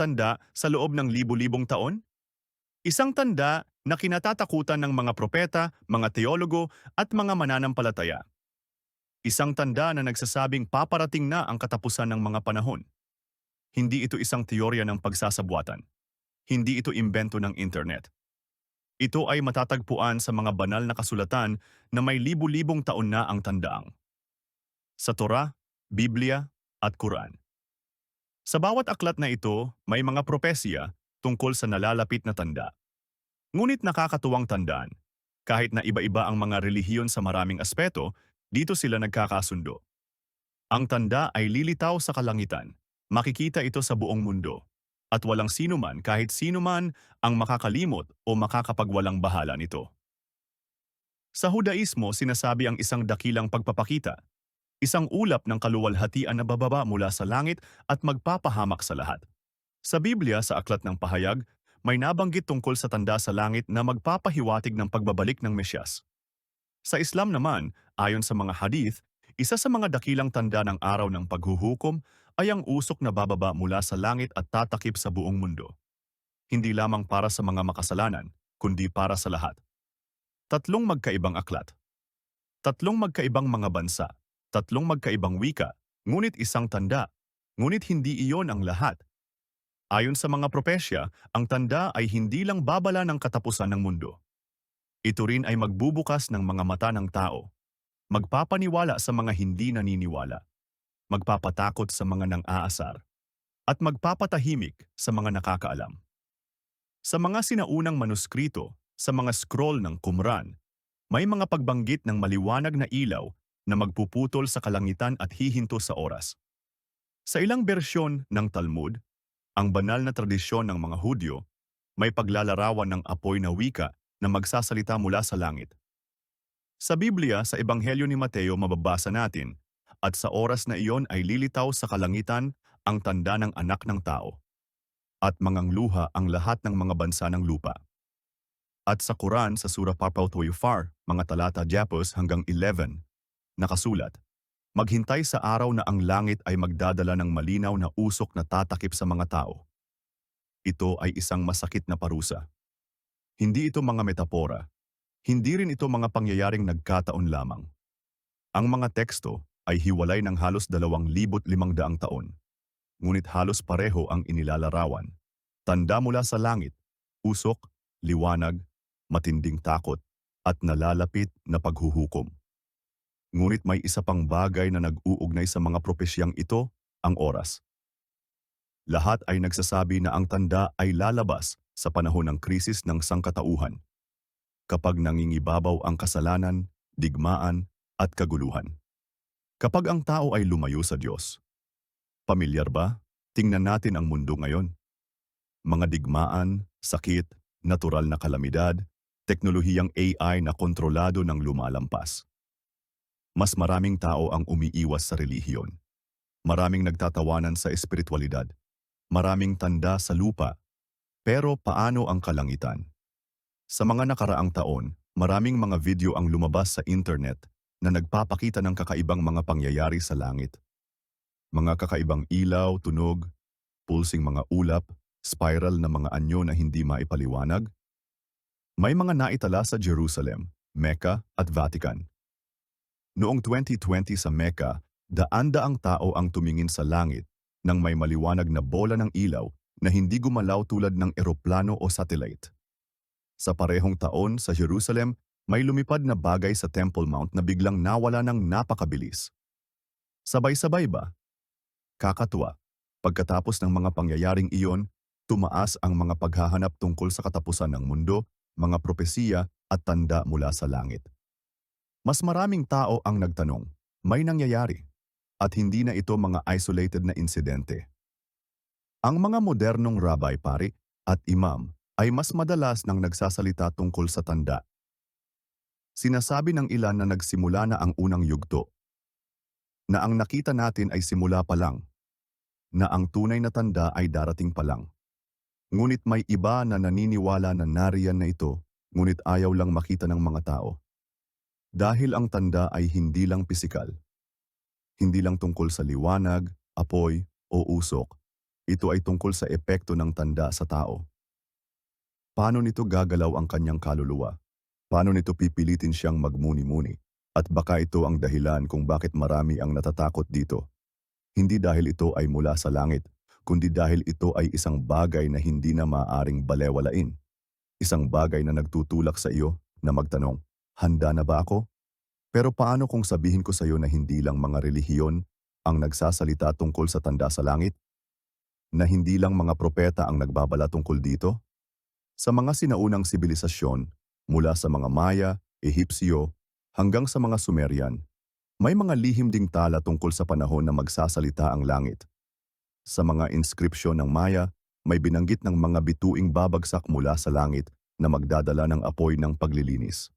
tanda sa loob ng libu-libong taon? Isang tanda na kinatatakutan ng mga propeta, mga teologo at mga mananampalataya. Isang tanda na nagsasabing paparating na ang katapusan ng mga panahon. Hindi ito isang teorya ng pagsasabuatan. Hindi ito imbento ng internet. Ito ay matatagpuan sa mga banal na kasulatan na may libu-libong taon na ang tandaang. Sa Torah, Biblia at Quran. Sa bawat aklat na ito, may mga propesya tungkol sa nalalapit na tanda. Ngunit nakakatuwang tandaan, kahit na iba-iba ang mga relihiyon sa maraming aspeto, dito sila nagkakasundo. Ang tanda ay lilitaw sa kalangitan. Makikita ito sa buong mundo. At walang sino man kahit sino man ang makakalimot o makakapagwalang bahala nito. Sa Hudaismo, sinasabi ang isang dakilang pagpapakita. Isang ulap ng kaluwalhatian na bababa mula sa langit at magpapahamak sa lahat. Sa Biblia, sa Aklat ng Pahayag, may nabanggit tungkol sa tanda sa langit na magpapahiwatig ng pagbabalik ng Mesyas. Sa Islam naman, ayon sa mga hadith, isa sa mga dakilang tanda ng araw ng paghuhukom ay ang usok na bababa mula sa langit at tatakip sa buong mundo. Hindi lamang para sa mga makasalanan, kundi para sa lahat. Tatlong magkaibang aklat. Tatlong magkaibang mga bansa. Tatlong magkaibang wika, ngunit isang tanda. Ngunit hindi iyon ang lahat. Ayon sa mga propesya, ang tanda ay hindi lang babala ng katapusan ng mundo. Ito rin ay magbubukas ng mga mata ng tao. Magpapaniwala sa mga hindi naniniwala. Magpapatakot sa mga nang-aasar. At magpapatahimik sa mga nakakaalam. Sa mga sinaunang manuskrito, sa mga scroll ng Qumran, may mga pagbanggit ng maliwanag na ilaw na magpuputol sa kalangitan at hihinto sa oras. Sa ilang bersyon ng Talmud, ang banal na tradisyon ng mga Hudyo, may paglalarawan ng apoy na wika na magsasalita mula sa langit. Sa Biblia, sa Ebanghelyo ni Mateo mababasa natin, at sa oras na iyon ay lilitaw sa kalangitan ang tanda ng anak ng tao. At mangang luha ang lahat ng mga bansa ng lupa. At sa Quran sa Surah Papaw Toyufar, mga talata Japos hanggang 11, nakasulat, Maghintay sa araw na ang langit ay magdadala ng malinaw na usok na tatakip sa mga tao. Ito ay isang masakit na parusa. Hindi ito mga metapora. Hindi rin ito mga pangyayaring nagkataon lamang. Ang mga teksto ay hiwalay ng halos 2,500 taon. Ngunit halos pareho ang inilalarawan. Tanda mula sa langit, usok, liwanag, matinding takot, at nalalapit na paghuhukom. Ngunit may isa pang bagay na nag-uugnay sa mga propesyang ito, ang oras. Lahat ay nagsasabi na ang tanda ay lalabas sa panahon ng krisis ng sangkatauhan. Kapag nangingibabaw ang kasalanan, digmaan, at kaguluhan. Kapag ang tao ay lumayo sa Diyos. Pamilyar ba? Tingnan natin ang mundo ngayon. Mga digmaan, sakit, natural na kalamidad, teknolohiyang AI na kontrolado ng lumalampas. Mas maraming tao ang umiiwas sa relihiyon. Maraming nagtatawanan sa espiritualidad. Maraming tanda sa lupa. Pero paano ang kalangitan? Sa mga nakaraang taon, maraming mga video ang lumabas sa internet na nagpapakita ng kakaibang mga pangyayari sa langit. Mga kakaibang ilaw, tunog, pulsing mga ulap, spiral na mga anyo na hindi maipaliwanag. May mga naitala sa Jerusalem, Mecca at Vatican. Noong 2020 sa Mecca, daan-daang tao ang tumingin sa langit nang may maliwanag na bola ng ilaw na hindi gumalaw tulad ng eroplano o satellite. Sa parehong taon sa Jerusalem, may lumipad na bagay sa Temple Mount na biglang nawala ng napakabilis. Sabay-sabay ba? Kakatuwa. Pagkatapos ng mga pangyayaring iyon, tumaas ang mga paghahanap tungkol sa katapusan ng mundo, mga propesiya at tanda mula sa langit. Mas maraming tao ang nagtanong, may nangyayari, at hindi na ito mga isolated na insidente. Ang mga modernong rabbi pari at imam ay mas madalas nang nagsasalita tungkol sa tanda. Sinasabi ng ilan na nagsimula na ang unang yugto, na ang nakita natin ay simula pa lang, na ang tunay na tanda ay darating pa lang. Ngunit may iba na naniniwala na nariyan na ito, ngunit ayaw lang makita ng mga tao. Dahil ang tanda ay hindi lang pisikal. Hindi lang tungkol sa liwanag, apoy, o usok. ito ay tungkol sa epekto ng tanda sa tao. Paano nito gagalaw ang kanyang kaluluwa? Paano nito pipilitin siyang magmuni-muni? At baka ito ang dahilan kung bakit marami ang natatakot dito. Hindi dahil ito ay mula sa langit, kundi dahil ito ay isang bagay na hindi na maaaring balewalain. Isang bagay na nagtutulak sa iyo na magtanong, handa na ba ako? Pero paano kung sabihin ko sa iyo na hindi lang mga relihiyon ang nagsasalita tungkol sa tanda sa langit? Na hindi lang mga propeta ang nagbabala tungkol dito? Sa mga sinaunang sibilisasyon, mula sa mga Maya, Ehipsyo, hanggang sa mga Sumerian, may mga lihim ding tala tungkol sa panahon na magsasalita ang langit. Sa mga inskripsyon ng Maya, may binanggit ng mga bituing babagsak mula sa langit na magdadala ng apoy ng paglilinis.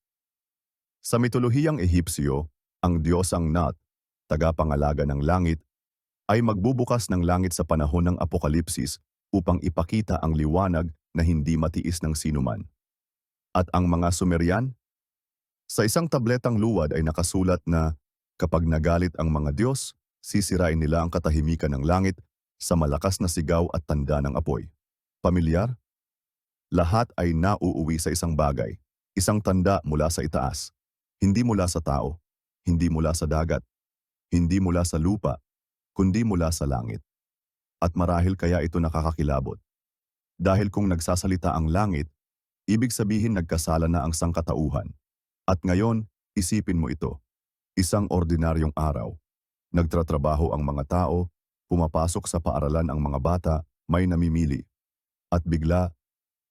Sa mitolohiyang Ehipsyo, ang Diyosang Nat, tagapangalaga ng langit, ay magbubukas ng langit sa panahon ng apokalipsis upang ipakita ang liwanag na hindi matiis ng sinuman. At ang mga Sumerian? Sa isang tabletang luwad ay nakasulat na kapag nagalit ang mga Diyos, sisirain nila ang katahimikan ng langit sa malakas na sigaw at tanda ng apoy. Pamilyar? Lahat ay nauuwi sa isang bagay, isang tanda mula sa itaas. Hindi mula sa tao, hindi mula sa dagat, hindi mula sa lupa, kundi mula sa langit. At marahil kaya ito nakakakilabot. Dahil kung nagsasalita ang langit, ibig sabihin nagkasala na ang sangkatauhan. At ngayon, isipin mo ito. Isang ordinaryong araw. Nagtratrabaho ang mga tao, pumapasok sa paaralan ang mga bata, may namimili. At bigla,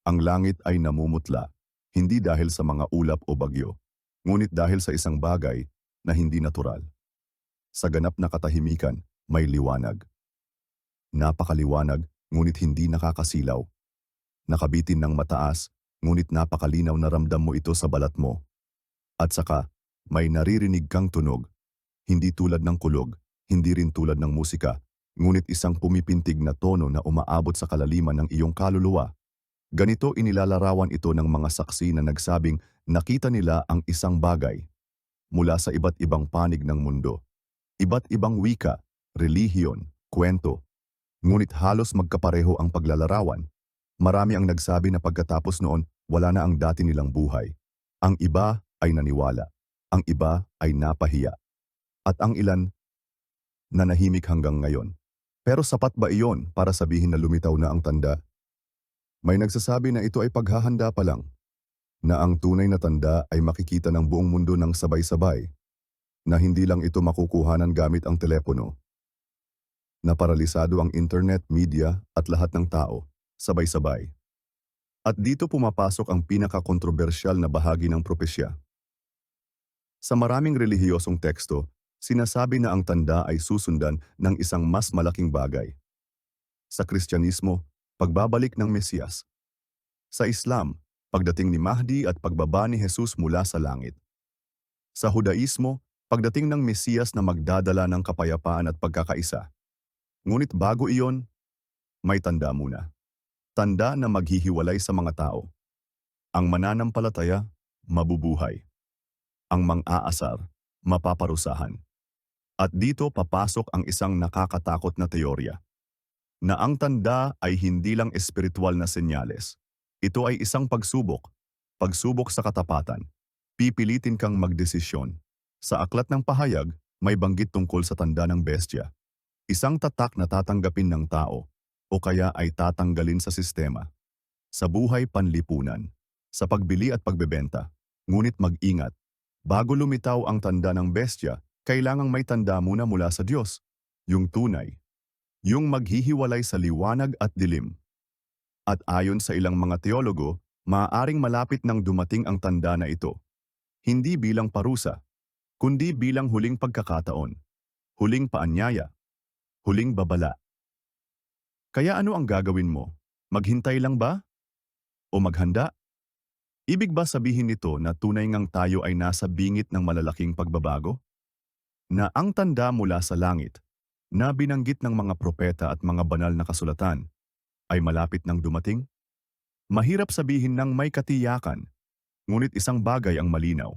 ang langit ay namumutla, hindi dahil sa mga ulap o bagyo, ngunit dahil sa isang bagay na hindi natural. Sa ganap na katahimikan, may liwanag. Napakaliwanag, ngunit hindi nakakasilaw. Nakabitin ng mataas, ngunit napakalinaw na ramdam mo ito sa balat mo. At saka, may naririnig kang tunog. Hindi tulad ng kulog, hindi rin tulad ng musika, ngunit isang pumipintig na tono na umaabot sa kalaliman ng iyong kaluluwa. Ganito inilalarawan ito ng mga saksi na nagsabing nakita nila ang isang bagay mula sa iba't ibang panig ng mundo. Iba't ibang wika, relihiyon, kwento. Ngunit halos magkapareho ang paglalarawan. Marami ang nagsabi na pagkatapos noon, wala na ang dati nilang buhay. Ang iba ay naniwala. Ang iba ay napahiya. At ang ilan, nanahimik hanggang ngayon. Pero sapat ba iyon para sabihin na lumitaw na ang tanda? May nagsasabi na ito ay paghahanda pa lang. Na ang tunay na tanda ay makikita ng buong mundo ng sabay-sabay. Na hindi lang ito makukuhanan gamit ang telepono. Na paralisado ang internet, media at lahat ng tao, sabay-sabay. At dito pumapasok ang pinakakontrobersyal na bahagi ng propesya. Sa maraming relihiyosong teksto, sinasabi na ang tanda ay susundan ng isang mas malaking bagay. Sa Kristyanismo, pagbabalik ng Mesiyas. Sa Islam, pagdating ni Mahdi at pagbaba ni Jesus mula sa langit. Sa Hudaismo, pagdating ng Mesiyas na magdadala ng kapayapaan at pagkakaisa. Ngunit bago iyon, may tanda muna. Tanda na maghihiwalay sa mga tao. Ang mananampalataya, mabubuhay. Ang mang-aasar, mapaparusahan. At dito papasok ang isang nakakatakot na teorya. Na ang tanda ay hindi lang espiritual na senyales. Ito ay isang pagsubok. Pagsubok sa katapatan. Pipilitin kang magdesisyon. Sa aklat ng pahayag, may banggit tungkol sa tanda ng bestya. Isang tatak na tatanggapin ng tao o kaya ay tatanggalin sa sistema. Sa buhay panlipunan, sa pagbili at pagbebenta. Ngunit mag-ingat, bago lumitaw ang tanda ng bestya, kailangang may tanda muna mula sa Diyos, yung tunay, yung maghihiwalay sa liwanag at dilim. At ayon sa ilang mga teologo, maaaring malapit nang dumating ang tanda na ito. Hindi bilang parusa, kundi bilang huling pagkakataon, huling paanyaya, huling babala. Kaya ano ang gagawin mo? Maghintay lang ba? O maghanda? Ibig ba sabihin nito na tunay ngang tayo ay nasa bingit ng malalaking pagbabago? Na ang tanda mula sa langit, na binanggit ng mga propeta at mga banal na kasulatan, ay malapit nang dumating? Mahirap sabihin ng may katiyakan, ngunit isang bagay ang malinaw.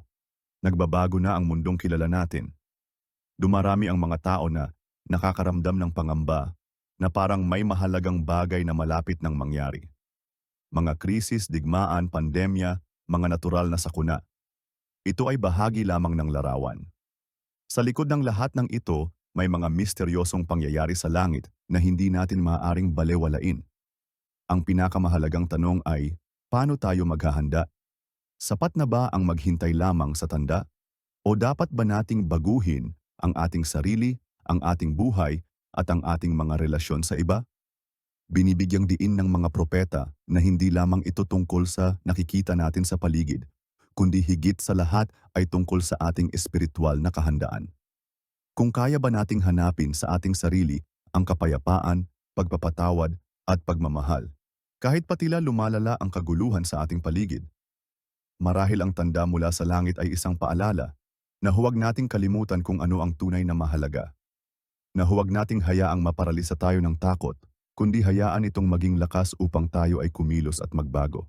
Nagbabago na ang mundong kilala natin. Dumarami ang mga tao na nakakaramdam ng pangamba na parang may mahalagang bagay na malapit ng mangyari. Mga krisis, digmaan, pandemya, mga natural na sakuna. Ito ay bahagi lamang ng larawan. Sa likod ng lahat ng ito, may mga misteryosong pangyayari sa langit na hindi natin maaaring balewalain. Ang pinakamahalagang tanong ay, paano tayo maghahanda? Sapat na ba ang maghintay lamang sa tanda? O dapat ba nating baguhin ang ating sarili, ang ating buhay, at ang ating mga relasyon sa iba? Binibigyang diin ng mga propeta na hindi lamang ito tungkol sa nakikita natin sa paligid, kundi higit sa lahat ay tungkol sa ating espiritual na kahandaan. Kung kaya ba nating hanapin sa ating sarili ang kapayapaan, pagpapatawad, at pagmamahal, kahit patila lumalala ang kaguluhan sa ating paligid. Marahil ang tanda mula sa langit ay isang paalala na huwag nating kalimutan kung ano ang tunay na mahalaga. Na huwag nating hayaang maparalisa tayo ng takot, kundi hayaan itong maging lakas upang tayo ay kumilos at magbago.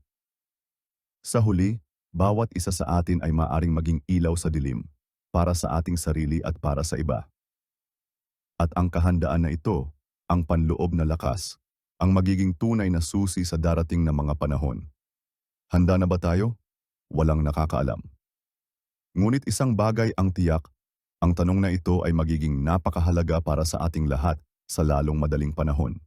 Sa huli, bawat isa sa atin ay maaring maging ilaw sa dilim para sa ating sarili at para sa iba. At ang kahandaan na ito, ang panloob na lakas, ang magiging tunay na susi sa darating na mga panahon. Handa na ba tayo? Walang nakakaalam. Ngunit isang bagay ang tiyak, ang tanong na ito ay magiging napakahalaga para sa ating lahat sa lalong madaling panahon.